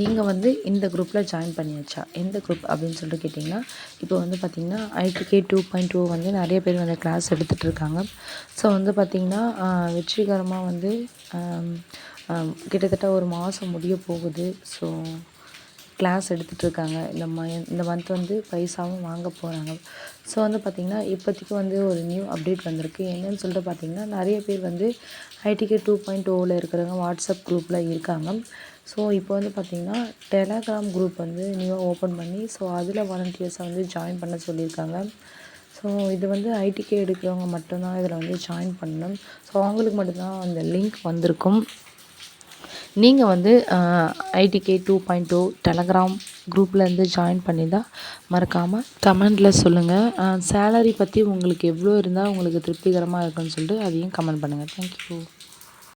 நீங்கள் வந்து இந்த குரூப்பில் ஜாயின் பண்ணியாச்சா? எந்த குரூப் அப்படின்னு சொல்லிட்டு கேட்டிங்கன்னா இப்போ வந்து பார்த்திங்கன்னா IDK two point two oh வந்து நிறைய பேர் வந்து கிளாஸ் எடுத்துகிட்டு இருக்காங்க. ஸோ வந்து பார்த்திங்கன்னா வெற்றிகரமாக வந்து கிட்டத்தட்ட ஒரு மாதம் முடிய போகுது. ஸோ கிளாஸ் எடுத்துகிட்ருக்காங்க இந்த ம இந்த மந்த் வந்து பைசாவும் வாங்க போகிறாங்க ஸோ வந்து பார்த்திங்கன்னா இப்போதைக்கு வந்து ஒரு நியூ அப்டேட் வந்திருக்கு. என்னென்னு சொல்லிட்டு பார்த்திங்கன்னா நிறைய பேர் வந்து ஐடிகே டூ பாயிண்ட் ஓவில் இருக்கிறவங்க வாட்ஸ்அப் குரூப்பில் இருக்காங்க. ஸோ இப்போ வந்து பார்த்திங்கன்னா டெலகிராம் குரூப் வந்து நியூவாக ஓப்பன் பண்ணி ஸோ அதில் வாலண்டியர்ஸை வந்து ஜாயின் பண்ண சொல்லியிருக்காங்க. ஸோ இது வந்து ஐடிகே எடுக்கிறவங்க மட்டும்தான் இதில் வந்து ஜாயின் பண்ணணும். ஸோ அவங்களுக்கு மட்டும்தான் அந்த லிங்க் வந்திருக்கும். நீங்கள் வந்து IDK two point two telegram oh குரூப்லேருந்து ஜாயின் பண்ணியிருந்தா மறக்காமல் கமெண்டில் சொல்லுங்கள் சேலரி பற்றி உங்களுக்கு எவ்வளோ இருந்தால் உங்களுக்கு திருப்திகரமாக இருக்குன்னு சொல்லிட்டு அதையும் கமெண்ட் பண்ணுங்கள் தேங்க்யூ